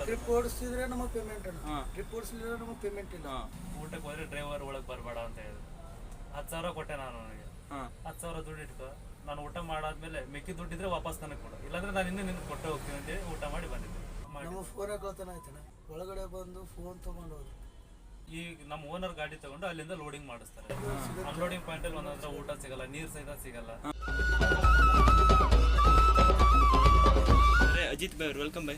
Trip ಓಡಿಸಿದ್ರೆ ನಮಗೆ payment ಇಲ್ಲ. ಹಾ. ಟ್ರಿಪ್ ಓಡಿಸಿದ್ರೆ ನಮಗೆ ಪೇಮೆಂಟ್ ಇಲ್ಲ. ಊಟಕ್ಕೆ ಹೋದ್ರೆ ಡ್ರೈವರ್ ಒಳಗೆ ಬರಬೇಡ ಅಂತ ಹೇಳಿದ್ರು. ಹತ್ತು ಸಾವಿರ ಕೊಟ್ಟೆ ನಾನು ನನಗೆ ಹಾಂ. ಹತ್ತು ಸಾವಿರ ದುಡ್ಡು ಇಟ್ಕೊ. ನಾನು ಊಟ ಮಾಡಾದ್ಮೇಲೆ ಮಿಕ್ಕಿ ದುಡ್ಡಿದ್ರೆ ವಾಪಸ್ ನನಗೆ ಕೊಡು. ಇಲ್ಲಾಂದ್ರೆ ನಾನು ಇನ್ನೂ ನಿನ್ಗೆ ಕೊಟ್ಟೆ ಹೋಗ್ತೀನಿ ಅಂತೇಳಿ ಊಟ ಮಾಡಿ ಬಂದಿದ್ದೆ. ನಮ್ಮ ಫೋನ್ ಕಳ್ತನ ಆಯ್ತಣ್ಣ? ಒಳಗಡೆ ಬಂದು ಫೋನ್ ತಗೊಂಡು ಹೋದ್ರು. ಈಗ ನಮ್ಮ ಓನರ್ ಗಾಡಿ ತಗೊಂಡು ಅಲ್ಲಿಂದ ಲೋಡಿಂಗ್ ಮಾಡಿಸ್ತಾರೆ. ಅನ್ಲೋಡಿಂಗ್ ಪಾಯಿಂಟ್ ಅಲ್ಲಿ ಒಂದೊಂದ್ರ ಊಟ ಸಿಗಲ್ಲ ನೀರ್ ಸಹಿತ ಸಿಗಲ್ಲ. ಅರೆ Ajith bye welcome bye.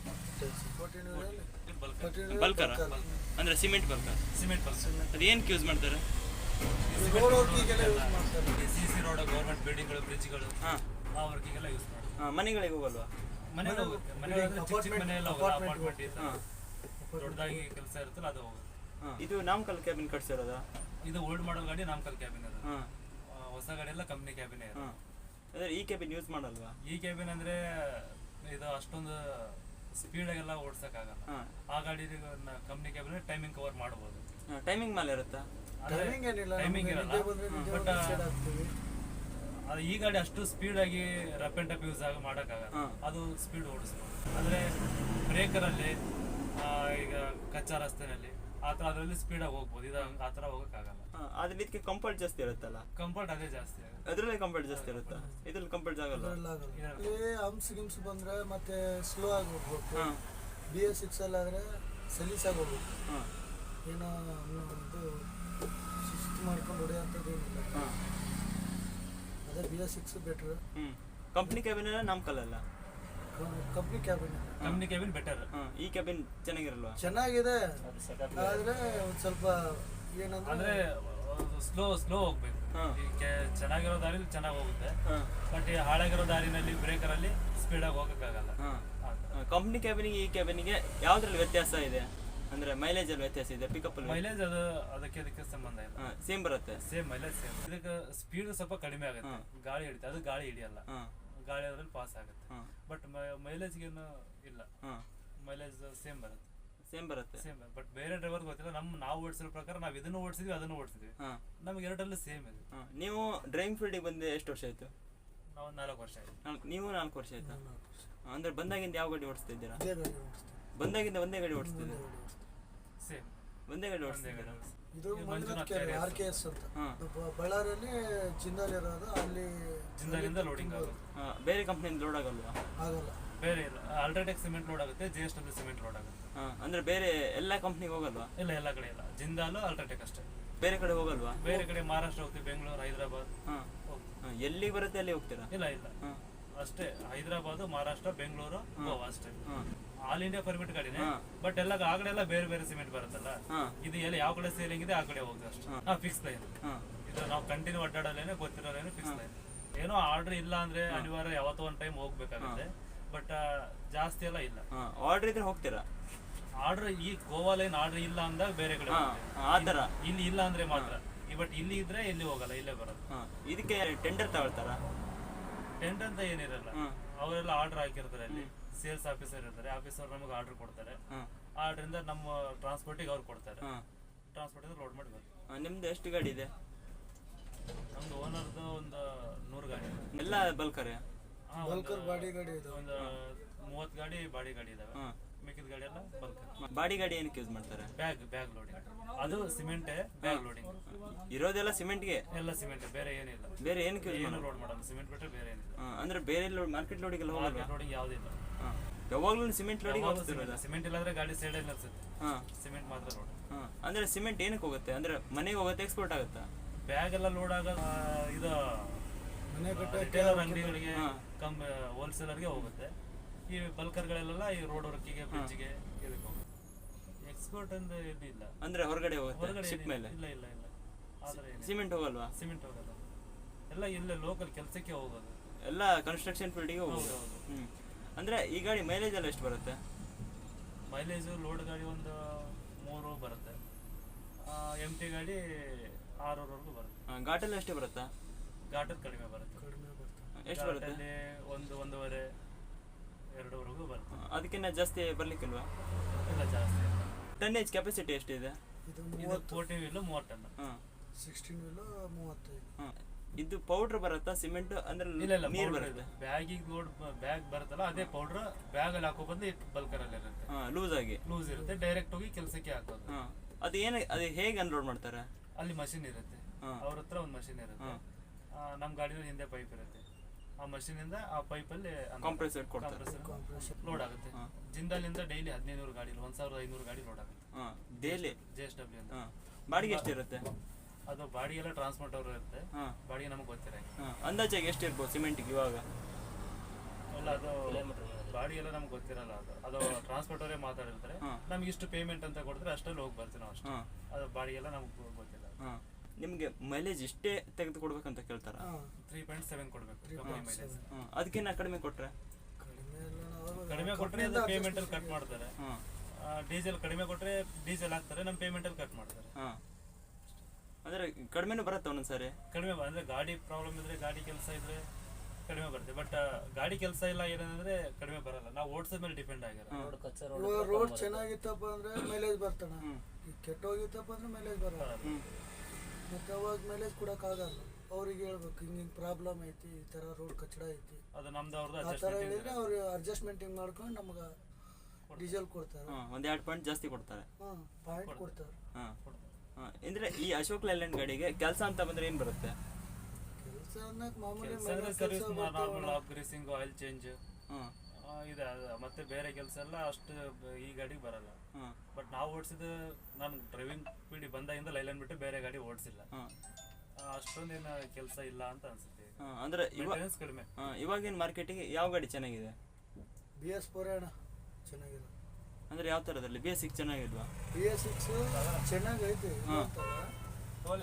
Bulker? ಅಂದ್ರೆ ಸಿಮೆಂಟ್ ಬಲ್ಕ? ಸಿಮೆಂಟ್ ಬಲ್ಕರ್ ಅದು ಏನಕ್ಕೆ ಯೂಸ್ ಮಾಡ್ತಾರೆ? ಸಿ ಸಿ ರೋಡ್ ಗೌರ್ಮೆಂಟ್ ಬಿಲ್ಡಿಂಗ್ಗಳು ಬ್ರಿಡ್ಜ್ಗಳು ಹಾಂ. ಆ ವರ್ಕಿಗೆಲ್ಲ ಯೂಸ್ ಮಾಡ್ತಾರೆ. ಹಾಂ ಮನೆಗಳಿಗೆ ಹೋಗಲ್ವಾ? ಮನೆ ಚಿಕ್ಕ ಚಿಕ್ಕ ಅಪಾರ್ಟ್ಮೆಂಟ್ ಇತ್ತು ದೊಡ್ಡದಾಗಿ ಕೆಲಸ ಇರುತ್ತಲ್ಲ ಅದು ಇದು ನಾಮಕಲ್ ಕ್ಯಾಬಿನ್ ಕಟ್ಸಿರೋದಾ? ಇದು ಓಲ್ಡ್ ಮಾಡಲ್ ಗಾಡಿ ನಾಮಕಲ್ ಕ್ಯಾಬಿನ್ ಅದು. ಹಾ. ಹೊಸ ಗಾಡಿ ಎಲ್ಲ ಕಂಪ್ನಿ ಕ್ಯಾಬಿನ್ ಅದೇ ಈ ಕ್ಯಾಬಿನ್ ಯೂಸ್ ಮಾಡಲ್ವಾ? ಈ ಕ್ಯಾಬಿನ್ ಅಂದ್ರೆ ಇದು ಅಷ್ಟೊಂದು ಸ್ಪೀಡ್ ಆಗೆಲ್ಲ ಓಡ್ಸಕ್ಕಾಗಲ್ಲ. ಹಾಂ. ಆ ಗಾಡಿ ಕಂಪ್ನಿ ಟೈಮಿಂಗ್ ಕವರ್ ಮಾಡ್ಬೋದು. ಟೈಮಿಂಗ್ ಮೇಲೆ ಇರುತ್ತಾ? ಟೈಮಿಂಗ್ ಏನಿಲ್ಲ ಟೈಮಿಂಗ್ ಇರಲ್ಲ ಬಟ್ ಅದು ಈ ಗಾಡಿ ಅಷ್ಟು ಸ್ಪೀಡ್ ಆಗಿ ರಫ್ ಅಂಡ್ ಟಫ್ ಯೂಸ್ ಆಗಿ ಮಾಡೋಕ್ಕಾಗಲ್ಲ. ಅದು ಸ್ಪೀಡ್ ಓಡಿಸ್ಬೋದು. ಅಂದ್ರೆ ಬ್ರೇಕರಲ್ಲಿ ಈಗ ಕಚ್ಚಾ ರಸ್ತೆನಲ್ಲಿ ಆ ಥರ ಅದರಲ್ಲಿ ಸ್ಪೀಡಾಗಿ ಹೋಗ್ಬೋದು. ಇದು ಆ ಥರ ಹೋಗೋಕ್ಕಾಗಲ್ಲ. ಹಾಂ ಆದ್ರೆ ಇದಕ್ಕೆ ಕಂಫರ್ಟ್ ಜಾಸ್ತಿ ಇರುತ್ತಲ್ಲ? ಕಂಫರ್ಟ್ ಅದೇ ಜಾಸ್ತಿ ಆಗುತ್ತೆ. ಅದರಲ್ಲೇ ಕಂಫರ್ಟ್ ಜಾಸ್ತಿ ಇರುತ್ತೆ? ಇದ್ರಲ್ಲಿ ಕಂಫರ್ಟ್ ಆಗಲ್ಲ. ಏ ಹಂಪ್ಸ್ ಗಿಮ್ಸ್ ಬಂದ್ರೆ ಮತ್ತೆ ಸ್ಲೋ ಆಗಿ ಹೋಗ್ಬೇಕು. ಹಾಂ. ಬಿ ಎಸ್ ಸಿಕ್ಸ್ ಅಲ್ಲಿ ಆದ್ರೆ ಸಲೀಸಾಗಿ ಹೋಗ್ಬೇಕು. ಹಾಂ. ಏನೋ ಅನ್ನೋ ಒಂದು ಸುಸ್ತು ಮಾಡ್ಕೊಂಡು ಹೊಡೆಯೋಂಥದ್ದು ಏನಿಲ್ಲ. ಹಾಂ. ಅದೇ ಬಿ ಎಸ್ ಸಿಕ್ಸ್ ಬೆಟ್ರ್ ಹ್ಞೂ ಕಂಪ್ನಿ ಕ್ಯಾಬಿನ್ ಅಲ್ಲ? Company cabin company cabin better ಹಾಂ ಈ ಕ್ಯಾಬಿನ್ ಚೆನ್ನಾಗಿರಲ್ವಾ? ಚೆನ್ನಾಗಿದೆ. ಆದ್ರೆ ಒಂದ್ ಸ್ವಲ್ಪ ಏನಂದ್ರೆ ಅಂದ್ರೆ ಸ್ಲೋ ಸ್ಲೋ ಹೋಗ್ಬೇಕು. ಹಾಂ. ಈ ಕೆ- ಚೆನ್ನಾಗಿರೋ ದಾರಿಲಿ ಚೆನ್ನಾಗಿ ಹೋಗುತ್ತೆ. ಬಟ್ ಈ ಹಾಳಾಗಿರೋ ದಾರಿನಲ್ಲಿ ಬ್ರೇಕರಲ್ಲಿ ಸ್ಪೀಡಾಗಿ ಹೋಗೋಕ್ಕಾಗಲ್ಲ. ಕಂಪ್ನಿ ಕ್ಯಾಬಿನಿಗೆ ಈ ಕ್ಯಾಬಿನಿಗೆ ಯಾವ್ದ್ರಲ್ಲಿ ವ್ಯತ್ಯಾಸ ಇದೆ? ಅಂದ್ರೆ ಮೈಲೇಜ್ ಅಲ್ಲಿ ವ್ಯತ್ಯಾಸ ಇದೆ ಪಿಕಪ್ ಅಲ್ಲಿ ಮೈಲೇಜ್ ಅದು ಅದಕ್ಕೆ ಅದಕ್ಕೆ ಸಂಬಂಧ ಇಲ್ಲ. ಸೇಮ್ ಬರುತ್ತೆ. ಸೇಮ್ ಮೈಲೇಜ್ ಸೇಮ್ ಇದಕ್ಕೆ ಸ್ಪೀಡ್ ಸ್ವಲ್ಪ ಕಡಿಮೆ ಆಗುತ್ತೆ. ಗಾಳಿ ಹಿಡಿತೆ ಅದು ಗಾಳಿ ಹಿಡಿಯಲ್ಲ. ಹಾಂ. ಗಾಳಿ ಅದ್ರಲ್ಲಿ ಪಾಸ್ ಆಗುತ್ತೆ. ಹಾಂ. ಬಟ್ ಮೈಲೇಜ್ಗೇನು ಇಲ್ಲ. ಹಾಂ. ಮೈಲೇಜ್ ಸೇಮ್ ಬರುತ್ತೆ. ಸೇಮ್ ಬರುತ್ತೆ. ಸೇಮ್ ಬಟ್ ಬೇರೆ ಡ್ರೈವರ್ ಗೊತ್ತಿಲ್ಲ ನಮ್ಮ ನಾವು ಓಡಿಸಿರೋ ಪ್ರಕಾರ ನಾವು ಇದನ್ನು ಓಡಿಸಿದ್ವಿ ಅದನ್ನು ಓಡಿಸಿದ್ವಿ. ಹಾಂ. ನಮ್ಗೆ ಎರಡರಲ್ಲೂ ಸೇಮ್ ಇದೆ. ಹಾಂ. ನೀವು ಡ್ರೈವಿಂಗ್ ಫೀಲ್ಡಿಗೆ ಬಂದು ಎಷ್ಟು ವರ್ಷ ಆಯ್ತು? ನಾವು ನಾಲ್ಕು ವರ್ಷ ಆಯ್ತು. ನಾಲ್ಕು ನೀವು ನಾಲ್ಕು ವರ್ಷ ಆಯ್ತಾ? ಅಂದ್ರೆ ಬಂದಾಗಿಂದ ಯಾವ ಗಾಡಿ ಓಡಿಸ್ತಾ ಇದ್ದೀರಾ? ಇದೇ ಗಾಡಿ ಓಡಿಸ್ತೀವಿ. ಬಂದಾಗಿಂದ ಒಂದೇ ಗಾಡಿ ಓಡಿಸ್ತಿದ್ದೀರಾ ಸೇಮ್ ಒಂದೇ ಗಾಡಿ ಓಡಿಸ್ತಿದ್ದೀರಾ. ಇದು ಮಂಜುನಾಥ್ ಕೆರೆ ಆರ್ ಕೆ ಎಸ್. ಅಂತ. ಹಾಂ. ಬ- ಬಳ್ಳಾರಿಯಲ್ಲಿ ಜಿಂದಾಲ್ ಇರೋದು ಅಲ್ಲಿ ಜಿಂದಾಲಿಂದ ಲೋಡಿಂಗ್ ಆಗುತ್ತೆ ಹಾಂ ಬೇರೆ ಕಂಪ್ನಿಯಿಂದ ಲೋಡ್ ಆಗಲ್ವಾ? ಆಗಲ್ಲ. ಬೇರೆ ಇಲ್ಲ. ಅಲ್ಟ್ರಾಟೆಕ್ ಸಿಮೆಂಟ್ ಲೋಡ್ ಆಗುತ್ತೆ G S W cement load ಆಗುತ್ತೆ. ಹಾಂ ಅಂದ್ರೆ ಬೇರೆ ಎಲ್ಲ ಕಂಪ್ನಿಗೆ ಹೋಗಲ್ವಾ? ಇಲ್ಲ ಎಲ್ಲ ಕಡೆ ಇಲ್ಲ. ಜಿಂದಾಲು ಅಲ್ಟ್ರಾಟೆಕ್ ಅಷ್ಟೇ. ಬೇರೆ ಕಡೆ ಹೋಗಲ್ವಾ? ಬೇರೆ ಕಡೆ ಮಹಾರಾಷ್ಟ್ರ ಹೋಗ್ತೀವಿ ಬೆಂಗಳೂರು ಹೈದರಾಬಾದ್ ಹಾ. ಹೋಗ್ತೀವಿ. ಹಾಂ ಎಲ್ಲಿಗೆ ಬರುತ್ತೆ ಅಲ್ಲಿ ಹೋಗ್ತೀರಾ? ಇಲ್ಲ ಇಲ್ಲ. ಹಾಂ. ಅಷ್ಟೇ ಹೈದರಾಬಾದ್ ಮಹಾರಾಷ್ಟ್ರ ಬೆಂಗಳೂರು ಗೋವಾ ಅಷ್ಟೇ. ಹಾಂ. ಆಲ್ ಇಂಡಿಯಾ ಪರ್ಮಿಟ್ ಗಾಡಿನೇ ಬಟ್ ಎಲ್ಲ ಆ ಕಡೆ ಎಲ್ಲ ಬೇರೆ ಬೇರೆ ಸಿಮೆಂಟ್ ಬರುತ್ತಲ್ಲ ಇದು ಎಲ್ಲ ಯಾವ ಕಡೆ ಸೇಲಿಂಗ್ ಇದೆ ಆ ಕಡೆ ಹೋಗುತ್ತೆ ಅಷ್ಟೇ. ಫಿಕ್ಸ್ ಲೈನ್ ಇದು ನಾವು ಕಂಟಿನ್ಯೂ ಅಡ್ಡಾಡಲೇನೆ ಗೊತ್ತಿರೋಲೇನೆ ಫಿಕ್ಸ್ ಲೈನ್ ಏನೋ ಆರ್ಡರ್ ಇಲ್ಲ ಅಂದ್ರೆ ಅನಿವಾರ್ಯ ಯಾವತ್ತೋ ಒಂದ್ ಟೈಮ್ ಹೋಗ್ಬೇಕಾಗುತ್ತೆ ಬಟ್ ಜಾಸ್ತಿ ಎಲ್ಲ ಇಲ್ಲ. ಆರ್ಡರ್ ಇದ್ರೆ ಹೋಗ್ತೀರಾ? ಆರ್ಡರ್ ಈ ಗೋವಾ ಲೈನ್ ಆರ್ಡರ್ ಇಲ್ಲ ಅಂದಾಗ ಬೇರೆ ಕಡೆ ಆತರ ಇಲ್ಲಿ ಇಲ್ಲ ಅಂದ್ರೆ ಮಾತ್ರ. ಬಟ್ ಇಲ್ಲಿ ಇದ್ರೆ ಇಲ್ಲಿ ಹೋಗಲ್ಲ ಇಲ್ಲೇ ಬರೋದು. ಇದಕ್ಕೆ ಟೆಂಡರ್ ತಗೊಳ್ತಾರ? ಟೆಂಡರ್ ಅಂತ ಏನಿರಲ್ಲ. ಅವರೆಲ್ಲ ಆರ್ಡರ್ ಹಾಕಿರ್ತಾರೆ ಅಲ್ಲಿ. ಸೇಲ್ಸ್ ಆಫೀಸರ್ ಇರ್ತಾರೆ ಆಫೀಸರ್ ನಮಗೆ ಆರ್ಡರ್ ಕೊಡ್ತಾರೆ. ಆರ್ಡರ್ ಆರ್ಡ್ರಿಂದ ನಮ್ಮ ಟ್ರಾನ್ಸ್ಪೋರ್ಟಿಗೆ ಅವ್ರು ಕೊಡ್ತಾರೆ. ಟ್ರಾನ್ಸ್ಪೋರ್ಟ್ ಟ್ರಾನ್ಸ್ಪೋರ್ಟಿಂದ ಲೋಡ್ ಮಾಡಿ ನಿಮ್ದು ಎಷ್ಟು ಗಾಡಿ ಇದೆ? ನಮ್ದು ಓನರ್ದು ಒಂದು ನೂರು ಗಾಡಿ. ಎಲ್ಲ ಬಲ್ಕರ್? ಹಾ, ಒಂದು- ಬಲ್ಕರ್ ಬಾಡಿ ಗಾಡಿ ಇದೆ. ಒಂದು ಮೂವತ್ತು ಗಾಡಿ ಬಾಡಿ ಗಾಡಿ ಇದಾವೆ. ಹಾಂ. ಮಿಕ್ಕಿದ ಗಾಡಿ ಎಲ್ಲ ಬಲ್ಕರ್. ಬಾಡಿ ಗಾಡಿ ಏನಕ್ಕೆ ಯೂಸ್ ಮಾಡ್ತಾರೆ? ಬ್ಯಾಗ್ ಬ್ಯಾಗ್ ಲೋಡಿಂಗ್ ಅದು ಸಿಮೆಂಟ್ ಬ್ಯಾಗ್ ಲೋಡಿಂಗ್ ಇರೋದೆಲ್ಲ ಸಿಮೆಂಟ್ಗೆ ಎಲ್ಲ ಸಿಮೆಂಟ್ ಬೇರೆ ಏನಿಲ್ಲ ಬೇರೆ ಏನಕ್ಕೆ ಯೂಸ್ ಏನು ಲೋಡ್ ಮಾಡೋದು ಸಿಮೆಂಟ್ ಬಿಟ್ಟರೆ ಬೇರೆ ಏನಿಲ್ಲ ಹಾಂ ಅಂದ್ರೆ ಬೇರೆ ಲೋಡ್ ಮಾರ್ಕೆಟ್ ಲೋಡಿಗೆಲ್ಲ ಎಲ್ಲ ಮಾರ್ಕೆಟ್ ಲೋಡಿಂಗ್ ಯಾವುದಿಲ್ಲ ಯಾವಾಗಲೂ ಸಿಮೆಂಟ್ ಲೋಡಿಗೆ ಹೋಗ್ತಿರೋದ ಸಿಮೆಂಟ್ ಇಲ್ಲಾಂದ್ರೆ ಗಾಡಿ ಸೈಡಲ್ಲಿ ನಿಲ್ಸುತ್ತೆ ಹಾಂ. ಸಿಮೆಂಟ್ ಮಾತ್ರ ಲೋಡ್ ಹಾಂ. ಅಂದ್ರೆ ಸಿಮೆಂಟ್ ಏನಕ್ಕೆ ಹೋಗುತ್ತೆ? ಅಂದ್ರೆ ಮನೆಗೆ ಹೋಗುತ್ತೆ ಎಕ್ಸ್ಪೋರ್ಟ್ ಆಗುತ್ತಾ? ಬ್ಯಾಗ್ ಎಲ್ಲ ಲೋಡ್ ಆಗ ಇದು ಮನೆ ಕಟ್ಟೆ ರಿಟೇಲರ್ ಅಂಗಡಿಗಳಿಗೆ. ಕಮ್ ಹೋಲ್ಸೇಲರ್ಗೆ ಹೋಗುತ್ತೆ. ಈ ಬಲ್ಕರ್ಗಳೆಲ್ಲ ಈ ರೋಡ್ ವರ್ಕಿಗೆ ಬ್ರಿಡ್ಜ್ಗೆ ಇದಕ್ಕೆ ಹೋಗುತ್ತೆ. ಎಕ್ಸ್ಪೋರ್ಟ್ ಅಂದ್ರೆ ಇದಿಲ್ಲ ಇಲ್ಲ. ಅಂದ್ರೆ ಹೊರಗಡೆ ಹೋಗುತ್ತೆ? ಶಿಪ್ ಮೇಲೆ? ಇಲ್ಲ ಇಲ್ಲ ಇಲ್ಲ. ಆದ್ರೆ ಸಿಮೆಂಟ್ ಹೋಗಲ್ವಾ? ಸಿಮೆಂಟ್ ಹೋಗಲ್ಲ. ಎಲ್ಲ ಇಲ್ಲೇ ಲೋಕಲ್ ಕೆಲಸಕ್ಕೆ ಹೋಗೋದು. ಎಲ್ಲ ಕನ್ಸ್ಟ್ರಕ್ಷನ್ ಫೀಲ್ಡಿಗೆ ಹೋಗೋದು. ಹ್ಞೂ ಅಂದ್ರೆ ಈ ಗಾಡಿ ಮೈಲೇಜ್ ಎಲ್ಲ ಎಷ್ಟು ಬರುತ್ತೆ? ಮೈಲೇಜು ಲೋಡ್ ಗಾಡಿ ಒಂದು ಮೂರು ಬರುತ್ತೆ. ಎಂ ಟಿ ಗಾಡಿ ಆರೂರವರೆಗೂ ಬರುತ್ತೆ. ಹಾಂ ಘಾಟಲ್ಲಿ ಎಷ್ಟು ಬರುತ್ತಾ? ಘಾಟಲ್ಲಿ ಕಡಿಮೆ ಬರುತ್ತೆ. ಕಡಿಮೆ ಬರುತ್ತೆ. ಎಷ್ಟು ಬರುತ್ತೆ? ಅಲ್ಲಿ ಒಂದು ಒಂದೂವರೆ ಎರಡೂವರೆಗೂ ಬರುತ್ತೆ. ಅದಕ್ಕಿಂತ ಜಾಸ್ತಿ ಬರ್ಲಿಕ್ಕಿಲ್ವಾ? ಇಲ್ಲ ಜಾಸ್ತಿ ಇಲ್ಲ. ಟನ್ನೇಜ್ ಕೆಪಾಸಿಟಿ ಎಷ್ಟಿದೆ? ಇದು ಮೂವತ್ತು. ಫೋರ್ಟಿ ವೀಲು ಮೂವತ್ತು ಟನ್ ಹಾಂ. ಸಿಕ್ಸ್ಟೀನ್ ವೀಲು ಮೂವತ್ತೈದು. ಹಾಂ. ಇದು ಪೌಡರ್ ಬರುತ್ತಾ? ಸಿಮೆಂಟ್ ಅಂದ್ರೆ ನೀರು ಬರುತ್ತೆ? ಬ್ಯಾಗಿಗೆ ಲೋಡ್ ಬ್ಯಾಗ್ ಬರುತ್ತಲ್ಲ ಅದೇ ಪೌಡರ್ ಬ್ಯಾಗ್ ಅಲ್ಲಿ ಹಾಕೋ ಬಂದು ಬಲ್ಕರಲ್ಲಿ ಇರುತ್ತೆ. ಹಾ ಲೂಸ್ ಆಗಿ. ಲೂಸ್ ಇರುತ್ತೆ ಡೈರೆಕ್ಟ್ ಹೋಗಿ ಕೆಲಸಕ್ಕೆ ಹಾಕೋದು. ಹಾ ಅದು ಏನು ಅದು ಹೇಗೆ ಅನ್ಲೋಡ್ ಮಾಡ್ತಾರೆ? ಅಲ್ಲಿ ಮಷಿನ್ ಇರುತ್ತೆ. ಹಾ. ಅವ್ರ ಹತ್ರ ಒಂದು ಮಷಿನ್ ಇರುತ್ತೆ. ನಮ್ಮ ನಮ್ ಗಾಡಿನಲ್ಲಿ ಹಿಂದೆ ಪೈಪ್ ಇರುತ್ತೆ. ಆ ಮಷಿನ್ ಇಂದ ಆ ಪೈಪ್ ಅಲ್ಲಿ ಕಾಂಪ್ರೆಸರ್ ಕೊಡ್ತಾರೆ. ಲೋಡ್ ಆಗುತ್ತೆ. ಹಾ. ಜಿಂದಾಲಿಂದ ಡೈಲಿ ಹದಿನೈದು ಗಾಡಿ ಒಂದ್ ಸಾವಿರದ ಐನೂರು ಗಾಡಿ ಲೋಡ್ ಆಗುತ್ತೆ. ಹಾ ಡೈಲಿ ಜೆ ಎಸ್ ಡಬ್ಲ್ಯೂ ಹಾ. ಬಾಡಿಗೆ ಎಷ್ಟಿರುತ್ತೆ? ಅದು ಬಾಡಿ ಎಲ್ಲ ಟ್ರಾನ್ಸ್ಪೋರ್ಟ್ ಅವರು ಇರುತ್ತೆ. ಹಾ. ಬಾಡಿಗೆ ನಮಗೆ ಗೊತ್ತಿರ ಹಾ ಅಂದಾಜಾಗಿ ಎಷ್ಟಿರ್ಬೋದು ಸಿಮೆಂಟಿಗೆ ಇವಾಗ? ಎಲ್ಲ ಅದು ಬಾಡಿ ಎಲ್ಲ ನಮ್ಗೆ ಗೊತ್ತಿರಲ್ಲ ಅದು. ಅದು ಟ್ರಾನ್ಸ್ಪೋರ್ಟ್ ಅವರೇ ಮಾತಾಡಿರ್ತಾರೆ. ಹಾ. ನಮ್ಗೆ ಇಷ್ಟು ಪೇಮೆಂಟ್ ಅಂತ ಕೊಡಿದ್ರೆ ಅಷ್ಟರಲ್ಲಿ ಹೋಗಿ ಬರ್ತೀವಿ ನಾವು ಅಷ್ಟೇ. ಹಾ. ಅದು ಬಾಡಿ ಎಲ್ಲ ನಮ್ಗೆ ಗೊತ್ತಿಲ್ಲ. ಹಾ. ನಿಮಗೆ ಮೈಲೇಜ್ ಇಷ್ಟೇ ತೆಗೆದು ಕೊಡ್ಬೇಕಂತ ಕೇಳ್ತಾರ ತ್ರೀ ಪಾಯಿಂಟ್ ಸೆವೆನ್ ಕೊಡ್ಬೇಕು ಕಂಪನಿ ಮೈಲೇಜ್ ಹಾ. ಅದಕ್ಕಿಂತ ಕಡಿಮೆ ಕೊಟ್ರೆ? ಕಡಿಮೆ ಎಲ್ಲ ನಾವು ಕಡಿಮೆ ಕೊಟ್ಟರೆ ಅದು ಪೇಮೆಂಟ್ ಅಲ್ಲಿ ಕಟ್ ಮಾಡ್ತಾರೆ. ಹಾ. ಡೀಸೆಲ್ ಕಡಿಮೆ ಕೊಟ್ಟರೆ ಡೀಸೆಲ್ ಹಾಕ್ತಾರೆ ನಮ್ಮ ಪೇಮೆಂಟ್ ಅಲ್ಲಿ ಕಟ್ ಮಾಡ್ತಾರೆ. ಹಾ. ಅಂದ್ರೆ ಕಡಿಮೆನೂ ಬರುತ್ತೆ ಒಂದೊಂದ್ಸರಿ? ಕಡಿಮೆ ಬ- ಅಂದ್ರೆ ಗಾಡಿ ಪ್ರಾಬ್ಲಮ್ ಇದ್ರೆ ಗಾಡಿ ಕೆಲಸ ಇದ್ರೆ ಕಡಿಮೆ ಬರುತ್ತೆ. ಬಟ್ ಗಾಡಿ ಕೆಲಸ ಇಲ್ಲ ಏನಂದ್ರೆ ಕಡಿಮೆ ಬರಲ್ಲ. ನಾವು ಓಡಿಸೋದ್ ಮೇಲೆ ಡಿಪೆಂಡ್ ಆಗಿರ ಇವಾಗ ರೋಡ್ ಚೆನ್ನಾಗಿತ್ತಪ್ಪ ಅಂದ್ರೆ ಮೈಲೇಜ್. ಈಗ ಕೆಟ್ಟೋಗಿತ್ತಪ್ಪ ಅಂದ್ರೆ ಮೈಲೇಜ್ ಬರಲ್ಲ. ಹ್ಮ್. ಮತ್ತೆ ಅವಾಗ ಮೈಲೇಜ್ ಕೊಡೋಕ್ಕಾಗಲ್ಲ ಅವ್ರಿಗೆ ಹೇಳ್ಬೇಕು ಹಿಂಗಿಂಗ್ ಹಿಂಗೆ ಪ್ರಾಬ್ಲಮ್ ಐತಿ ಈ ಥರ ರೋಡ್ ಕಚ್ಚಡ ಐತಿ. ಅದು ನಮ್ದು ಅವ್ರದ್ದು ಆ ಥರ ಅಡ್ಜಸ್ಟ್ಮೆಂಟ್ ಹೇಳಿದ್ರೆ ಅವ್ರು ಅಡ್ಜಸ್ಟ್ಮೆಂಟಿಂಗ್ ಮಾಡ್ಕೊಂಡು ನಮ್ಗೆ ಡೀಸೆಲ್ ಕೊಡ್ತಾರೆ. ಒಂದ್ ಎರಡು ಪಾಯಿಂಟ್ ಜಾಸ್ತಿ ಕೊಡ್ತಾರೆ. ಹಾಂ ಪಾಯಿಂಟ್ ಕೊಡ್ತಾರೆ. ಹಾ ಹಾ ಅಂದ್ರೆ ಈ ಅಶೋಕ್ ಲೈಲ್ಯಾಂಡ್ ಗಾಡಿಗೆ ಕೆಲಸ ಅಂತ ಬಂದ್ರೆ ಏನ್ ಬರುತ್ತೆ? ಕೆಲಸ ಅನ್ನಕ್ ಮಾಮೂಲಿ ಸರ್ವಿಸ್ ಬರ್ತಾವ. Normal of greasing oil change ಹಾ. ಇದೆ ಅದು. ಮತ್ತೆ ಬೇರೆ ಕೆಲಸ ಎಲ್ಲ ಅಷ್ಟು ಈ ಗಾಡಿಗೆ ಬರಲ್ಲ. ಬಟ್ ನಾವು ಓಡಿಸಿದ ನಾನು ಡ್ರೈವಿಂಗ್ ಪೀಡಿ ಬಂದಾಗಿಂದ ಲೈಲ್ಯಾಂಡ್ ಬಿಟ್ಟು ಬೇರೆ ಗಾಡಿ ಓಡಿಸಿಲ್ಲ. ಅಷ್ಟೊಂದೇನು ಕೆಲಸ ಇಲ್ಲ ಅಂತ ಅನ್ಸುತ್ತೆ. ಹಾ ಅಂದ್ರೆ ಇವಾಗ ಕಡಿಮೆ. ಹಾ ಇವಾಗಿನ ಮಾರ್ಕೆಟಿಗೆ ಯಾವ ಗಾಡಿ ಚೆನ್ನಾಗಿದೆ? ಬಿ ಎಸ್ ಫೋರ್ ಅಣ್ಣ ಚೆನ್ನಾಗಿದೆ. ಅಂದ್ರೆ ಯಾವ ತರದಲ್ಲಿ? ಬೇಸಿಕ್ ಚೆನ್ನಾಗಿಲ್ವಾ? ಬಿ ಎಸ್ ಸಿಕ್ಸ್ ಚೆನ್ನಾಗೈತೆ.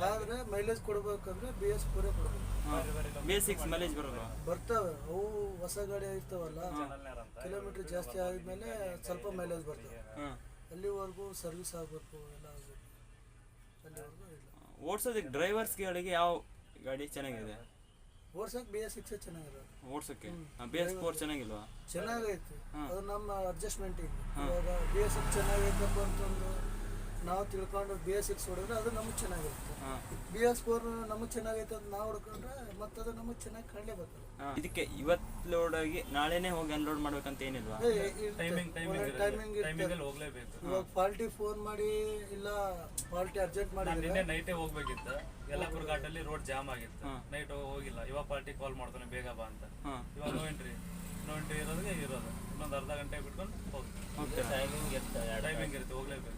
ಆದ್ರೆ ಮೈಲೇಜ್ ಕೊಡ್ಬೇಕಂದ್ರೆ ಬಿ ಎಸ್ ಫೋರೇ ಕೊಡ್ಬೇಕು. ಬೇಸಿಕ್ಸ್ ಮೈಲೇಜ್ ಬರಲ್ವಾ ಬರ್ತಾವೆ. ಅವು ಹೊಸ ಗಾಡಿ ಇರ್ತಾವಲ್ಲ ಕಿಲೋಮೀಟರ್ ಜಾಸ್ತಿ ಆದ್ಮೇಲೆ ಸ್ವಲ್ಪ ಮೈಲೇಜ್ ಬರ್ತವೆ. ಹಾ. ಅಲ್ಲಿವರೆಗೂ ಸರ್ವಿಸ್ ಆಗಬೇಕು ಎಲ್ಲ ಆಗಬೇಕು ಅಲ್ಲಿವರೆಗೂ ಇಲ್ಲ. ಓಡಿಸೋದಕ್ಕೆ ಡ್ರೈವರ್ಸ್ಗಳಿಗೆ ಯಾವ ಗಾಡಿ ಚೆನ್ನಾಗಿದೆ? ಓಡ್ಸಕ್ ಬಿ ಎಸ್ ಸಿಕ್ಸ್ ಚೆನ್ನಾಗಿರೋದು. ಓಡ್ಸಕ್ಕೆ ಬಿ ಎಸ್ ಫೋರ್ ಚೆನ್ನಾಗಿಲ್ವಾ? ಚೆನ್ನಾಗೈತೆ. ಅದು ನಮ್ಮ ಅಡ್ಜಸ್ಟ್ಮೆಂಟಿಂಗ್ ಇವಾಗ ಬಿ ಎಸ್ ಸಿಕ್ಸ್ ಚೆನ್ನಾಗೈತಪ್ಪ ಅಂತಂದು ನಾವು ತಿಳ್ಕೊಂಡು ಬಿ ಎಸ್ ಸಿಕ್ಸ್ ಹೊಡೆದ್ರೆ ಅದು ನಮಗೆ ಚೆನ್ನಾಗಿರುತ್ತೆ. ಹಾ. ಬಿ ಎಸ್ ಫೋರ್ ನಮಗೆ ಚೆನ್ನಾಗೈತೆ ಅಂತ ನಾವು ಹೊಡ್ಕೊಂಡ್ರೆ ಮತ್ತೆ ಅದು ನಮಗೆ ಚೆನ್ನಾಗಿ ಕಾಣಲೇ ಬರ್ತದೆ. ಇದಕ್ಕೆ ಇವತ್ ಲೋಡ್ ಆಗಿ ನಾಳೆನೆ ಹೋಗಿ ಅನ್ಲೋಡ್ ಮಾಡ್ಬೇಕಂತ ಏನಿಲ್ವಾ? ಟೈಮಿಂಗ್ ಟೈಮಿಂಗ್ ಟೈಮಿಂಗ್ ಟೈಮಿಂಗ್ ಅಲ್ಲಿ ಹೋಗ್ಲೇಬೇಕು. ಇವಾಗ ಫಾಲ್ಟಿ ಫೋನ್ ಮಾಡಿ ಇಲ್ಲ ಫಾಲ್ಟಿ ಅರ್ಜೆಂಟ್ ಮಾಡಿ ನಾನು ನಿನ್ನೆ ನೈಟೇ ಹೋಗ್ಬೇಕಿತ್ತು. ಯಲ್ಲಾಪುರ ಘಾಟಲ್ಲಿ ರೋಡ್ ಜಾಮ್ ಆಗಿತ್ತು. ನೈಟ್ ಹೋಗಿಲ್ಲ. ಇವಾಗ ಫಾಲ್ಟಿ ಕಾಲ್ ಮಾಡ್ತಾನೆ ಬೇಗ ಬಾ ಅಂತ. ಇವಾಗ ನೋ ಎಂಟ್ರಿ ನೋ ಎಂಟ್ರಿ ಇರೋದಕ್ಕೆ ಇರೋದು. ಇನ್ನೊಂದು ಅರ್ಧ ಗಂಟೆ ಬಿಟ್ಕೊಂಡು ಹೋಗ್ತೀವಿ ಓಕೆ ಟೈಮಿಂಗ್ ಇರುತ್ತೆ ಹೋಗ್ಲೇಬೇಕು.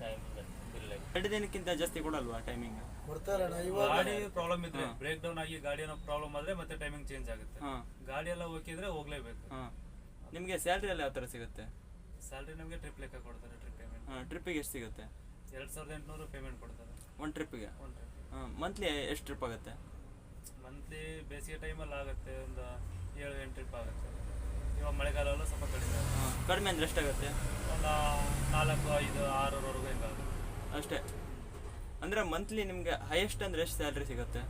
ಎರಡು ದಿನಕ್ಕಿಂತ ಜಾಸ್ತಿ ಕೊಡಲ್ವಾ ಟೈಮಿಂಗ್ ಕೊಡ್ತಾರಣ್ಣ ಇವಾಗ ಗಾಡಿ ಪ್ರಾಬ್ಲಮ್ ಇದ್ರೆ ಬ್ರೇಕ್ ಡೌನ್ ಆಗಿ ಗಾಡಿ ಏನೋ ಪ್ರಾಬ್ಲಮ್ ಆದ್ರೆ ಮತ್ತೆ ಟೈಮಿಂಗ್ ಚೇಂಜ್ ಆಗುತ್ತೆ. ಹಾಂ. ಗಾಡಿ ಎಲ್ಲ ಹೋಗಿದ್ರೆ ಹೋಗ್ಲೇಬೇಕು. ಹಾಂ. ನಿಮಗೆ ಸ್ಯಾಲ್ರಿ ಎಲ್ಲ ಯಾವ ಥರ ಸಿಗುತ್ತೆ? ಸ್ಯಾಲ್ರಿ ನಮಗೆ ಟ್ರಿಪ್ ಲೆಕ್ಕ ಕೊಡ್ತಾರೆ ಟ್ರಿಪ್ ಪೇಮೆಂಟ್ ಹಾಂ ಟ್ರಿಪ್ಪಿಗೆ ಎಷ್ಟು ಸಿಗುತ್ತೆ? ಎರಡ್ ಸಾವಿರದ ಎಂಟುನೂರು ಪೇಮೆಂಟ್ ಕೊಡ್ತಾರೆ. ಒಂದು ಟ್ರಿಪ್ಪಿಗೆ ಒನ್ ಟ್ರಿಪ್ ಹಾಂ ಮಂತ್ಲಿ ಎಷ್ಟು ಟ್ರಿಪ್ ಆಗುತ್ತೆ? ಮಂತ್ಲಿ ಬೇಸಿಗೆ ಟೈಮಲ್ಲಿ ಆಗುತ್ತೆ ಒಂದು ಏಳು ಎಂಟು ಟ್ರಿಪ್ ಆಗುತ್ತೆ. ಇವಾಗ ಮಳೆಗಾಲ ಎಲ್ಲ ಸ್ವಲ್ಪ ಕಡಿಮೆ ಕಡಿಮೆ ಅಂದ್ರೆ ಎಷ್ಟಾಗುತ್ತೆ? ಒಂದು ನಾಲ್ಕು ಐದು ಆರರವರೆಗೂ ಹಿಂಗಾಗುತ್ತೆ ಅಷ್ಟೇ. ಅಂದರೆ ಮಂತ್ಲಿ ನಿಮಗೆ ಹೈಯೆಸ್ಟ್ ಅಂದರೆ ಎಷ್ಟು ಸ್ಯಾಲ್ರಿ ಸಿಗುತ್ತೆ?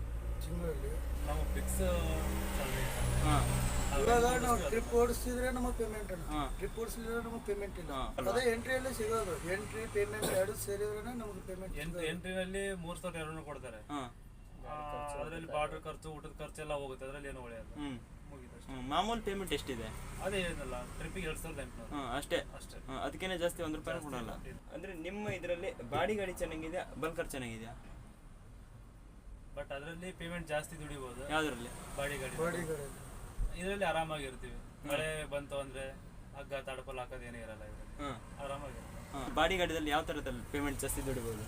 ತಿಂಗಳಲ್ಲಿ. ನಾವು ಫಿಕ್ಸ್ ಸ್ಯಾಲ್ರಿ ಹಾಂ. ಇವಾಗ ನಾವು ಟ್ರಿಪ್ ಓಡಿಸಿದ್ರೆ ನಮಗೆ ಪೇಮೆಂಟ್ ಇಲ್ಲ. ಹಾ. ಟ್ರಿಪ್ ಓಡಿಸಿದ್ರೆ ನಮಗೆ ಪೇಮೆಂಟ್ ಇಲ್ಲ. ಅದೇ ಎಂಟ್ರಿಯಲ್ಲಿ ಸಿಗೋದು. ಎಂಟ್ರಿ ಪೇಮೆಂಟ್ ಎರಡು ಸೇರಿದ್ರೆ ನಮಗೆ ಪೇಮೆಂಟ್ ಎಂಟ್ರಿ ಎಂಟ್ರಿನಲ್ಲಿ ಮೂರ್ ಸಾವಿರ ಎರಡು ಕೊಡ್ತಾರೆ. ಹಾಂ. ಅದರಲ್ಲಿ ಬಾರ್ಡರ್ ಖರ್ಚು ಊಟದ ಖರ್ಚು ಎಲ್ಲ ಹೋಗುತ್ತೆ. ಅದರಲ್ಲಿ ಏನು ಒಳ್ಳೆಯದು ಮಾಮೂಲಿ ಪೇಮೆಂಟ್ ಎಷ್ಟಿದೆ? ಅದೇ ಏನಲ್ಲ ಟ್ರಿಪ್ಪಿಗೆ ಎರಡು ಸಾವಿರದ ಎಂಟುನೂರು. ಹಾಂ ಅಷ್ಟೇ. ಅಷ್ಟೇ. ಹಾಂ ಅದಕ್ಕೇನೆ ಜಾಸ್ತಿ ಒಂದು ರೂಪಾಯಿ ಕೊಡಲ್ಲ ಅಂದ್ರೆ ನಿಮ್ಮ ಇದರಲ್ಲಿ ಬಾಡಿ ಗಾಡಿ ಚೆನ್ನಾಗಿದೆಯಾ ಬಲ್ಕರ್ ಚೆನ್ನಾಗಿದೆಯಾ? ಬಟ್ ಅದರಲ್ಲಿ ಪೇಮೆಂಟ್ ಜಾಸ್ತಿ ದುಡಿಬೋದು. ಯಾವುದರಲ್ಲಿ? ಬಾಡಿ ಗಾಡಿ ಇದರಲ್ಲಿ ಆರಾಮಾಗಿರ್ತೀವಿ. ಮಳೆ ಬಂತು ಅಂದ್ರೆ ಹಗ್ಗ ತಡಪಲ್ ಹಾಕೋದು ಏನೂ ಇರಲ್ಲ ಇದರಲ್ಲಿ. ಹಾಂ ಆರಾಮಾಗಿರುತ್ತೆ ಬಾಡಿ ಗಾಡಿದಲ್ಲಿ ಯಾವ ತರದಲ್ಲಿ ಪೇಮೆಂಟ್ ಜಾಸ್ತಿ ದುಡಿಬೋದು?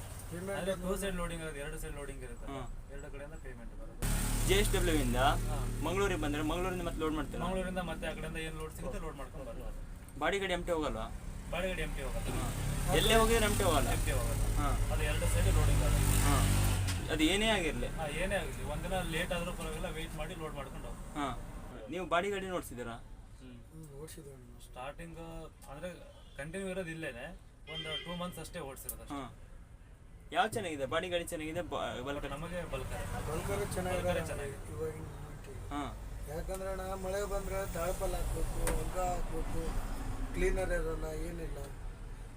ಅಂದ್ರೆ ಟೂ ಸೈಡ್ ಲೋಡಿಂಗ್ ಇರೋದು ಎರಡು ಸೈಡ್ ಲೋಡಿಂಗ್ ಇರುತ್ತೆ. ಎರಡು ಕಡೆಯಿಂದ ಪೇಮೆಂಟ್ ಬರುತ್ತೆ. ಜೆ ಎಸ್ ಡಬ್ಲ್ಯೂ ಇಂದ ಮಂಗಳೂರಿಗೆ ಬಂದ್ರೆ ಮಂಗಳೂರಿಂದ ಮತ್ತೆ ಲೋಡ್ ಮಾಡ್ತೀರಾ? ಮಂಗಳೂರಿಂದ ಮತ್ತೆ ಆ ಕಡೆಯಿಂದ ಏನು ಲೋಡ್ ಸಿಗುತ್ತೆ ಲೋಡ್ ಮಾಡ್ಕೊಂಡು ಬರ್ಬೋದು ಬಾಡಿ ಗಾಡಿ ಎಂಟಿ ಹೋಗಲ್ವಾ? ಬಾಡಿ ಗಾಡಿ ಎಂಟಿ ಹೋಗಲ್ಲ. ಹಾಂ. ಎಲ್ಲೇ ಹೋಗಿದ್ರೆ ಎಂಟಿ ಹೋಗಲ್ಲ? ಎಂಟಿ ಟಿ ಹೋಗಲ್ಲ. ಹಾಂ. ಅದು ಎರಡು ಸೈಡ್ ಲೋಡಿಂಗ್ ಆಗುತ್ತೆ. ಹಾಂ. ಅದು ಏನೇ ಆಗಿರಲಿ. ಹಾ ಏನೇ ಆಗಲಿ ಒಂದಿನ ಲೇಟ್ ಆದರೂ ಪರವಾಗಿಲ್ಲ ವೆಯ್ಟ್ ಮಾಡಿ ಲೋಡ್ ಮಾಡ್ಕೊಂಡು ಹೋಗಿ. ಹಾಂ. ನೀವು ಬಾಡಿ ಗಾಡಿ ನೋಡ್ಸಿದ್ದೀರಾ ಓಡಿಸಿದ್ವಿ ಸ್ಟಾರ್ಟಿಂಗ್ ಅಂದ್ರೆ ಕಂಟಿನ್ಯೂ ಇರೋದು ಇಲ್ಲೇನೆ. ಒಂದು ಟೂ ಮಂತ್ಸ್ ಅಷ್ಟೇ ಓಡಿಸಿರೋದು ಅಷ್ಟೇ. ಹಾಂ. ಯಾವ ಚೆನ್ನಾಗಿದೆ? ಬಾಡಿ ಗಾಡಿ ಚೆನ್ನಾಗಿದೆ? ಬಲ್ಕ ನಮಗೆ ಬಲ್ಕ ಬಲ್ಕರ್ ಚೆನ್ನಾಗಿದೆ. ಚೆನ್ನಾಗಿದೆ. ಹಾಂ. ಯಾಕಂದ್ರೆ ಅಣ್ಣ ಮಳೆ ಬಂದರೆ ತಾಳ್ಪಲ್ ಹಾಕ್ಬೇಕು ಹಗ್ಗ ಹಾಕ್ಬೇಕು ಕ್ಲೀನರ್ ಇರಲ್ಲ ಏನಿಲ್ಲ.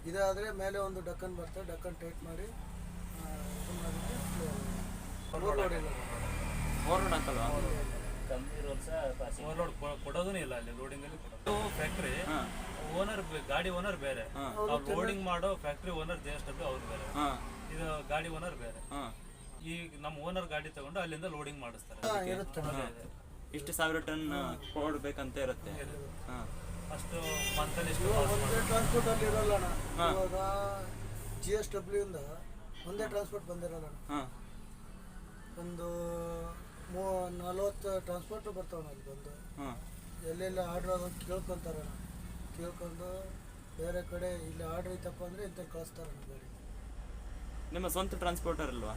ಇದಾದರೆ ಮೇಲೆ ಒಂದು ಡಕ್ಕನ್ ಬರ್ತದೆ ಡಕ್ಕನ್ ಟೈಟ್ ಮಾಡಿ ಇದು ಮಾಡಿದ್ರೆ overload ಇಲ್ಲ ಓವರ್ಲೋಡ್ ಹಾಕಲ್ವಾ ಓವರ್ಲೋಡ್ ಕೊಡೋದೂ ಇಲ್ಲ ಅಲ್ಲಿ ರೋಡಿಂಗಲ್ಲಿ ಫ್ಯಾಕ್ಟ್ರಿ ಹಾಂ. ಓನರ್ ಗಾಡಿ ಓನರ್ ಬೇರೆ. ಹಾಂ. ಲೋಡಿಂಗ್ ಮಾಡೋ factory owner J S W ಅವ್ರು ಬೇರೆ. ಹಾಂ. ಇದು ಗಾಡಿ ಓನರ್ ಬೇರೆ. ಹಾಂ. ಈ ನಮ್ಮ ಓನರ್ ಗಾಡಿ ತಗೊಂಡು ಅಲ್ಲಿಂದ ಲೋಡಿಂಗ್ ಮಾಡಿಸ್ತಾರೆ. ಇಷ್ಟು ಸಾವಿರ ಟನ್ ಕೊಡ್ಬೇಕಂತ ಇರುತ್ತೆ. ಹಾಂ. ಅಷ್ಟು ಮಂತಲ್ಲಿ ಇಷ್ಟು ಒಂದೇ ಟ್ರಾನ್ಸ್ಪೋರ್ಟ್ ಅಲ್ಲಿ ಇರಲ್ಲ ಅಣ್ಣ. ಇವಾಗ ಜಿ ಎಸ್ ಡಬ್ಲ್ಯೂ ಇಂದ ಒಂದೇ ಟ್ರಾನ್ಸ್ಪೋರ್ಟ್ ಬಂದಿರಲ್ಲ ಹಾಂ. ಒಂದು ಮೂ ನಲ್ವತ್ತು ಟ್ರಾನ್ಸ್ಪೋರ್ಟ್ ಬರ್ತಾವ ಅಲ್ಲಿ ಬಂದು. ಹಾಂ. ಎಲ್ಲೆಲ್ಲ ಆರ್ಡರ್ ಆಗೋದು ಕೇಳ್ಕೊಂತಾರಣ್ಣ. ಕೇಳ್ಕೊಂಡು ಬೇರೆ ಕಡೆ ಇಲ್ಲಿ ಆರ್ಡ್ರ್ ಐತಪ್ಪ ಅಂದ್ರೆ ಇಂಥ ಕಳಿಸ್ತಾರಣ್ಣ ಗಾಡಿ. ನಿಮ್ಮ ಸ್ವಂತ ಟ್ರಾನ್ಸ್ಪೋರ್ಟರ್ ಅಲ್ವಾ?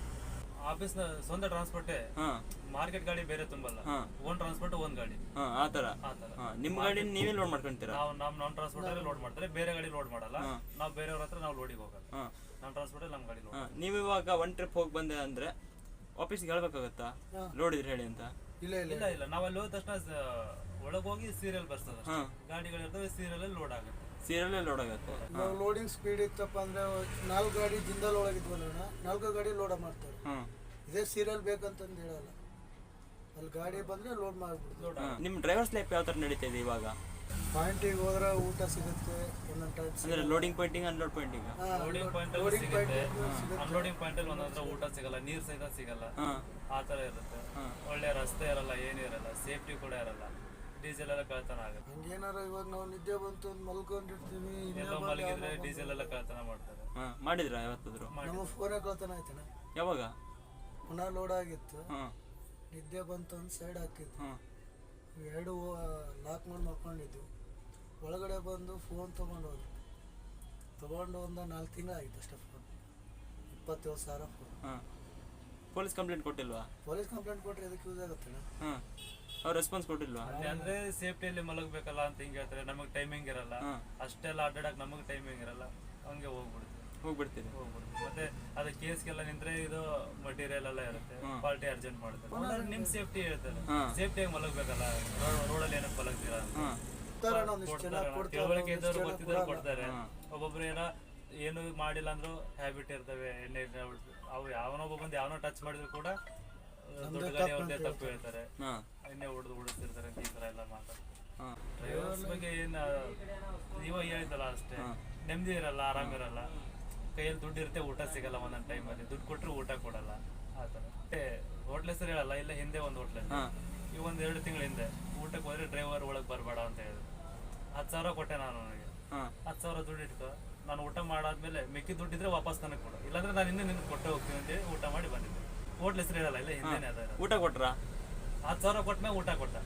ಆಫೀಸ್ನ ಸ್ವಂತ ಟ್ರಾನ್ಸ್ಪೋರ್ಟೇ ಹಾಂ. ಮಾರ್ಕೆಟ್ ಗಾಡಿ ಬೇರೆ ತುಂಬಲ್ಲ. ಹಾಂ. ಓನ್ ಟ್ರಾನ್ಸ್ಪೋರ್ಟ್ ಓನ್ ಗಾಡಿ. ಹಾಂ ಆ ಥರ. ಆ ತರ ಹಾಂ ನಿಮ್ಮ ಗಾಡಿ ನೀವೇ ಲೋಡ್ ಮಾಡ್ಕೊಂತೀರಾ? ನಾವು ನಮ್ಮ ನಾನ್ ಟ್ರಾನ್ಸ್ಪೋರ್ಟ್ ಅಲ್ಲಿ ಲೋಡ್ ಮಾಡ್ತಾರೆ ಬೇರೆ ಗಾಡಿ ಲೋಡ್ ಮಾಡಲ್ಲ. ನಾವ್ ನಾವು ಬೇರೆಯವ್ರ ಹತ್ರ ನಾವು ಲೋಡಿಗೆ ಹೋಗಲ್ಲ ಹಾಂ. ನಮ್ಮ ಟ್ರಾನ್ಸ್ಪೋರ್ಟ್ ನಮ್ಮ ಗಾಡಿ ಲೋಡ್ ಹಾಂ ನೀವು ಇವಾಗ ಒನ್ ಟ್ರಿಪ್ ಹೋಗಿ ಬಂದೆ ಅಂದ್ರೆ ಆಫೀಸ್ಗೆ ಹೇಳ್ಬೇಕಾಗತ್ತಾ? ಲೋಡ್ ಇದ್ರೆ ಹೇಳಿ ಅಂತ. ಇಲ್ಲ ಇಲ್ಲ ಇಲ್ಲ ಇಲ್ಲ. ನಾವು ಅಲ್ಲಿ ಹೋದ ತಕ್ಷಣ ಒಳಗೆ ಹೋಗಿ ಸೀರಿಯಲ್ ಬರ್ತದೆ ಗಾಡಿಗಳಿರ್ತವೆ ಸೀರಿಯಲ್ ಅಲ್ಲಿ ಲೋಡ್ ಆಗುತ್ತೆ. ಸೀರಿಯಲ್ಲೇ ಲೋಡ್ ಆಗುತ್ತೆ. ನಾವು ಲೋಡಿಂಗ್ ಸ್ಪೀಡ್ ಇತ್ತಪ್ಪ ಅಂದ್ರೆ ನಾಲ್ಕು ಗಾಡಿ ಜಿಂದಲ್ ಒಳಗಿದ್ವು ಅಣ್ಣ. ನಾಲ್ಕು ಗಾಡಿ ಲೋಡ್ ಮಾಡ್ತಾರೆ ಇದೇ ಸೀರಿಯಲ್ ಬೇಕಂತಂದು ಹೇಳಲ್ಲ. ಅಲ್ಲಿ ಗಾಡಿ ಬಂದ್ರೆ ಲೋಡ್ ಮಾಡ್ಬಿಡ್ತು ಲೋಡ್ ಹಾಂ. ನಿಮ್ಮ ಡ್ರೈವರ್ಸ್ ಲೈಫ್ ಯಾವ ತರ ನಡೀತಾ ಇದೆ ಇವಾಗ? ಪಾಯಿಂಟಿಗೆ ಹೋದ್ರೆ ಊಟ ಸಿಗುತ್ತೆ ಒಂದೊಂದು ಟೈಪ್ ಅಂದ್ರೆ loading pointing unload pointing loading point ಅಲ್ಲಿ ಲೋಡಿಂಗ್ ಸಿಗುತ್ತೆ. ಪಾಯಿಂಟ್ ಅನ್ಲೋಡಿಂಗ್ ಪಾಯಿಂಟ್ ಅಲ್ಲಿ ಒಂದೊಂದ್ರ ಊಟ ಸಿಗಲ್ಲ ನೀರು ಸಹಿತ ಸಿಗಲ್ಲ. ಆ ತರ ಇರುತ್ತೆ. ಒಳ್ಳೆ ರಸ್ತೆ ಇರಲ್ಲ ಏನೂ ಇರಲ್ಲ ಸೇಫ್ಟಿ ಕೂಡ ಇರಲ್ಲ. ಡೀಸೆಲ್ ಎಲ್ಲ ಕಳ್ತನ ಆಗುತ್ತೆ. ಹಂಗೇನಾರ ಇವಾಗ ನಾವು ನಿದ್ದೆ ಬಂತು ಅಂತ ಮಲ್ಕೊಂಡಿರ್ತೀವಿ ಎಲ್ಲೋ ಮಲಗಿದ್ರೆ ಡೀಸೆಲ್ ಎಲ್ಲ ಕಳ್ತನ ಮಾಡ್ತಾರೆ. ಹಾಂ ಮಾಡಿದ್ರಾ ಯಾವತ್ತಾದ್ರು? ನಮ್ಮ ಫೋನೇ ಕಳ್ತನ ಆಯ್ತಣ್ಣ ಯಾವಾಗ? ಪುನಃ ಲೋಡ್ ಆಗಿತ್ತು. ಹಾಂ. ನಿದ್ದೆ ಬಂತು ಅಂತ ಸೈಡ್ ಹಾಕಿದ್ದು. ಹಾಂ. ಎರಡು ಲಾಕ್ ಮಾಡಿ ಮಲ್ಕೊಂಡಿದ್ದು. ಒಳಗಡೆ ಬಂದು ಫೋನ್ ತಗೊಂಡು ಹೋದ್ರು ತಗೊಂಡು ಒಂದ ನಾಲ್ಕು ತಿಂಗಳಾಗಿತ್ತು ಅಷ್ಟೇ ಫೋನ್ ಇಪ್ಪತ್ತೇಳು ಸಾವಿರ ಫೋನ್ ಹಾಂ. ಪೊಲೀಸ್ ಕಂಪ್ಲೇಂಟ್ ಕೊಟ್ಟಿಲ್ವಾ? ಪೊಲೀಸ್ ಕಂಪ್ಲೇಂಟ್ ಕೊಟ್ಟರೆ ಅದಕ್ಕೆ ಯೂಸ್ ಆಗುತ್ತೆ? ಹಾಂ ಅವ್ರು ರೆಸ್ಪಾನ್ಸ್ ಕೊಟ್ಟಿಲ್ವಾ? ಅಲ್ಲಿ ಅಂದ್ರೆ ಸೇಫ್ಟಿಯಲ್ಲಿ ಮಲಗಬೇಕಲ್ಲ ಅಂತ ಹಿಂಗೆ ಹೇಳ್ತಾರೆ. ನಮಗೆ ಟೈಮಿಂಗ್ ಇರಲ್ಲ. ಅಷ್ಟೆಲ್ಲ ಅಡ್ಡಾಡಕ್ ನಮಗೆ ಟೈಮಿಂಗ್ ಇರಲ್ಲ. ಹಂಗೆ ಹೋಗ್ಬಿಡ್ತೀವಿ ಹೋಗ್ಬಿಡ್ತೀವಿ ಹೋಗ್ಬಿಡುತ್ತೆ. ಮತ್ತೆ ಅದು ಕೇಸ್ಗೆಲ್ಲ ನಿಂತ್ರೆ ಇದು ಮಟೀರಿಯಲ್ ಎಲ್ಲ ಇರುತ್ತೆ. ಪಾರ್ಟಿ ಅರ್ಜೆಂಟ್ ಮಾಡ್ತಾರೆ ಒಂದೊಂದು ನಿಮ್ ಸೇಫ್ಟಿ ಹೇಳ್ತಾರೆ. ಸೇಫ್ಟಿಯಾಗಿ ಮಲಗಬೇಕಲ್ಲ. ರೋಡಲ್ಲಿ ಏನಕ್ಕೆ ಮಲಗ್ತೀರಾ ತಿಳುವಳಿಕೆ ಇದ್ದವ್ರು ಗೊತ್ತಿದ್ದವ್ರು ಕೊಡ್ತಾರೆ. ಒಬ್ಬೊಬ್ರು ಏನೋ ಏನು ಮಾಡಿಲ್ಲ ಅಂದ್ರೂ ಹ್ಯಾಬಿಟ್ ಇರ್ತವೆ ಎಣ್ಣೆ ಅವು ಯಾವನೋ ಒಬ್ಬ ಯಾವನೊಬ್ಬ ಬಂದು ಯಾವನೋ ಟಚ್ ಮಾಡಿದ್ರು ಕೂಡ ಆ, ದೊಡ್ಡ ಗಾಡಿ ಅವ್ರದ್ದೇ ತಪ್ಪು ಹೇಳ್ತಾರೆ. ಹಾಂ. ಎಣ್ಣೆ ಹೊಡೆದು ಉಳಿಸ್ತಿರ್ತಾರೆ ಅಂತ ಈ ತರ ಎಲ್ಲ ಮಾತಾಡ್ತಾರೆ. ಹಾಂ. ಡ್ರೈವರ್ಸ್ ಬಗ್ಗೆ ಏನು ನೀವ ಹೇಳಿದಲ್ಲ ಅಷ್ಟೇ. ನೆಮ್ಮದಿ ಇರಲ್ಲ ಆರಾಮ್ ಇರಲ್ಲ. ಕೈಯಲ್ಲಿ ದುಡ್ಡು ಇರುತ್ತೆ ಊಟ ಸಿಗಲ್ಲ ಒಂದೊಂದು ಟೈಮಲ್ಲಿ ದುಡ್ಡು ಕೊಟ್ಟರು ಊಟ ಕೊಡಲ್ಲ. ಆ ಥರ ಹೋಟ್ಲ್ ಹೆಸರು ಹೇಳಲ್ಲ ಇಲ್ಲ ಹಿಂದೆ ಒಂದು ಹೋಟ್ಲಲ್ಲಿ ಹಾಂ. ಈ ಒಂದು ಎರಡು ತಿಂಗಳ ಹಿಂದೆ. ಊಟಕ್ಕೆ ಹೋದ್ರೆ ಡ್ರೈವರ್ ಒಳಗೆ ಬರಬೇಡ ಅಂತ ಹೇಳಿದ್ರು. ಹತ್ತು ಸಾವಿರ ಕೊಟ್ಟೆ ನಾನು ನನಗೆ ಹಾಂ. ಹತ್ತು ಸಾವಿರ ದುಡ್ಡು ಇಟ್ಟು ನಾನು ಊಟ ಮಾಡಾದ್ಮೇಲೆ ಮಿಕ್ಕಿ ದುಡ್ಡಿದ್ರೆ ವಾಪಸ್ ನನಗೆ ಕೊಡು. ಇಲ್ಲಾಂದ್ರೆ ನಾನು ಇನ್ನೂ ನಿನ್ಗೆ ಕೊಟ್ಟೆ ಹೋಗ್ತೀನಿ ಅಂತೇಳಿ ಊಟ ಮಾಡಿ ಬಂದಿದ್ದೆ. ಹೋಟ್ಲ್ ಹೆಸರು ಇರಲ್ಲ ಇಲ್ಲ ಹಿಂದೆನೇ ಅದ ಊಟ ಕೊಟ್ರಾ? ಹತ್ತು ಸಾವಿರ ಕೊಟ್ಮೇಲೆ ಊಟ ಕೊಟ್ಟ.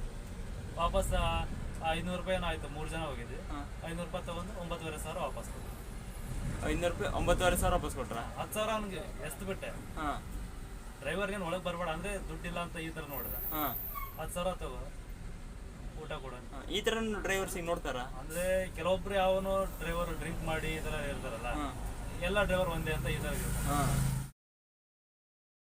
ವಾಪಸ್ ಐನೂರು ರೂಪಾಯಿ ಏನೋ ಆಯ್ತು ಮೂರು ಜನ ಹೋಗಿದ್ವಿ. ಐನೂರು ರೂಪಾಯಿ ತಗೊಂಡು ಒಂಬತ್ತುವರೆ ಸಾವಿರ ವಾಪಸ್ ಕೊಟ್ಟು ಐನೂರು ರೂಪಾಯಿ ಒಂಬತ್ತುವರೆ ಸಾವಿರ ವಾಪಸ್ ಕೊಟ್ರಾ? ಹತ್ತು ಸಾವಿರ ಅವ್ನಿಗೆ ಎಷ್ಟು ಬಿಟ್ಟೆ. ಡ್ರೈವರ್ಗೆ ಒಳಗೆ ಬರಬೇಡ ಅಂದ್ರೆ ದುಡ್ಡಿಲ್ಲ ಅಂತ ಈ ಥರ ನೋಡಿದ. ಹತ್ತು ಸಾವಿರ ತಗೋ. ಊಟ ಕೊಡೋಣ. ಈ ತರ ಡ್ರೈವರ್ಸ್ ಈಗ ನೋಡ್ತಾರ? ಅಂದ್ರೆ ಕೆಲವೊಬ್ರು ಯಾವನು ಡ್ರೈವರ್ ಡ್ರಿಂಕ್ ಮಾಡಿ ಈ ಥರ ಇರ್ತಾರಲ್ಲ ಹಾಂ. ಎಲ್ಲ ಡ್ರೈವರ್ ಒಂದೇ ಅಂತ ತರ. ಹಾಂ.